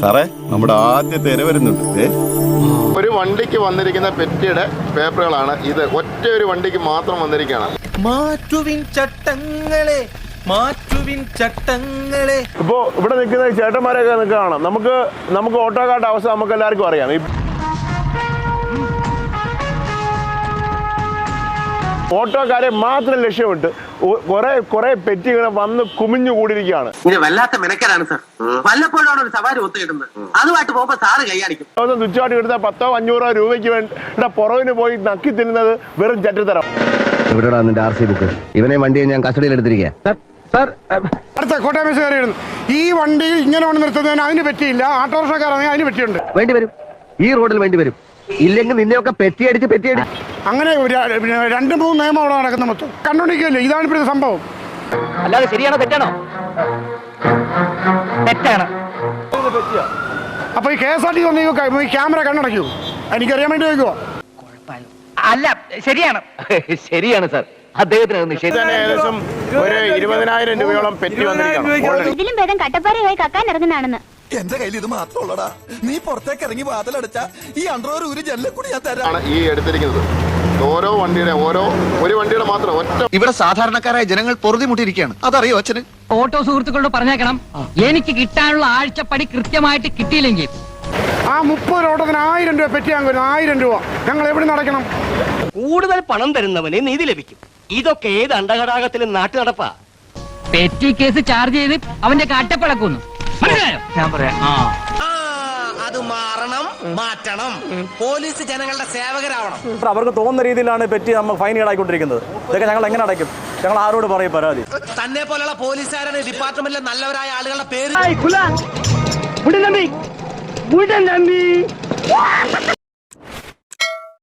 സാറേ നമ്മുടെ ആദ്യത്തെ ഇര വരുന്നുണ്ട്. ഒരു വണ്ടിക്ക് വന്നിരിക്കുന്ന പെറ്റിയുടെ പേപ്പറുകളാണ് ഇത്. ഒറ്റ ഒരു വണ്ടിക്ക് മാത്രം വന്നിരിക്കുകയാണ്. മാറ്റുവിൻ ചട്ടങ്ങളെ മാറ്റുവിൻ ചട്ടങ്ങളെ. ഇപ്പോ ഇവിടെ നിൽക്കുന്ന ചേട്ടന്മാരെയൊക്കെ ചേട്ടന്മാരൊക്കെ നിൽക്കുകയാണ് നമുക്ക് നമുക്ക് ഓട്ടോക്കാരുടെ അവസ്ഥ നമുക്ക് എല്ലാവർക്കും അറിയാം ഓട്ടോക്കാരെ മാത്രം ലക്ഷ്യമിട്ട് കുറെ കുറെ പെറ്റികളെ വന്ന് കുമിഞ്ഞു കൂടിയിരിക്കുകയാണ്. വല്ലാത്ത മെനക്കരാണ് സാർ. വല്ലപ്പോഴാണ് ഒരു സവാരി ഒത്തു കിട്ടുന്നത്. അതുമായിട്ട് പോകുമ്പോ സാറ് കൈയാണിക്കും തുച്ഛമായിട്ട് കിട്ടുന്ന പത്തോ അഞ്ഞൂറോ രൂപയ്ക്ക് വേണ്ടി പുറവിന് പോയി നക്കി തിന്നുന്നത് വെറും ചറ്റത്തരം എവിടെടാ നിന്റെ ആർ സി ബുക്ക്. ഇവനെ വണ്ടിയെ ഞാൻ കസ്റ്റഡിയിൽ എടുത്തിരിക്കുക അടുത്ത കോട്ടയം ഈ വണ്ടിയിൽ ഇങ്ങനെ കൊണ്ട് നിർത്തുന്നതിന് അതിന് പറ്റിയില്ല. ഓട്ടോറിക്ഷക്കാരാണെങ്കിൽ അതിന് പറ്റിയുണ്ട് വേണ്ടി വരും. ഈ റോഡിൽ വേണ്ടി വരും. ഇല്ലെങ്കിൽ നിന്നെയൊക്കെ പെറ്റിയടിച്ച് പെറ്റിയടി അങ്ങനെ രണ്ട് മൂന്ന് നിയമം അവിടെ നടക്കുന്ന മൊത്തം. കണ്ടുപിടിക്കില്ലേ ഇതാണ് ഇപ്പോഴത്തെ സംഭവം. അല്ലാതെ ശരിയാണോ തെറ്റാണോ? തെറ്റാണ്. അപ്പൊ ഈ കെ എസ് ആർ ടി വന്ന് ഈ ക്യാമറ കണ്ണടയ്ക്കൂ. എനിക്കറിയാൻ വേണ്ടി ചോദിക്കുവോ. അല്ല ശരിയാണ്. ശരിയാണ് സാർ. അദ്ദേഹത്തിന് ഏകദേശം ഒരു ഇരുപതിനായിരം രൂപയോളം പെറ്റി ഇതിലും ഭേദം കട്ടപ്പാറയായി കക്കാൻ ഇറങ്ങുന്നതാണെന്ന്. എന്റെ കയ്യിൽ ഇത് മാത്രമുള്ളടാ. നീ പുറത്തേക്ക് ഇറങ്ങി വാതിലടച്ച ഈ അണ്ടർവെയർ ഒരു ജനലക്കൂടി ഞാൻ തരാം. ആണ് ഈ എടുത്തിരിക്കുന്നത്. ഓരോ വണ്ടിയുടെ ഓരോ ഒരു വണ്ടിയുടെ മാത്രം ഒറ്റ ഇവിടെ സാധാരണക്കാരായ ജനങ്ങൾ പൊറുതിമുട്ടിയിരിക്കുകയാണ്. അതറിയോ അച്ഛന്? ഓട്ടോ സുഹൃത്തുക്കളോട് പറഞ്ഞേക്കണം. എനിക്ക് കിട്ടാനുള്ള ആഴ്ചപ്പടി കൃത്യമായിട്ട് കിട്ടിയില്ലെങ്കിൽ. ആ മുപ്പത് ഓട്ടത്തിന് ആയിരം രൂപ പെറ്റിയാൻ വരുന്നു. ആയിരം രൂപ. ഞങ്ങൾ എവിടെ നടക്കണം കൂടുതൽ പണം തരുന്നവന് നീതി ലഭിക്കും. ഇതൊക്കെ ഏത് അണ്ടഘടാകത്തിലും നാട്ടു നടപ്പാ പെറ്റി കേസ് ചാർജ് ചെയ്ത് അവന്റെ കാട്ടപ്പിളക്കുന്നു ഞാൻ പറയാം. ആ. അത് മാറണം മാറ്റണം. പോലീസ് ജനങ്ങളുടെ സേവകരാവണം. അവർക്ക് തോന്നുന്ന രീതിയിലാണ് പറ്റി നമ്മൾ ഫൈൻ ഈടാക്കിക്കൊണ്ടിരിക്കുന്നത് ഇതൊക്കെ ഞങ്ങൾ എങ്ങനെ അടയ്ക്കും? ഞങ്ങൾ ആരോട് പറയും പരാതി? തന്നെ പോലെയുള്ള പോലീസുകാരാണ് ഡിപ്പാർട്ട്മെന്റിലെ നല്ലവരായ ആളുകളുടെ പേര്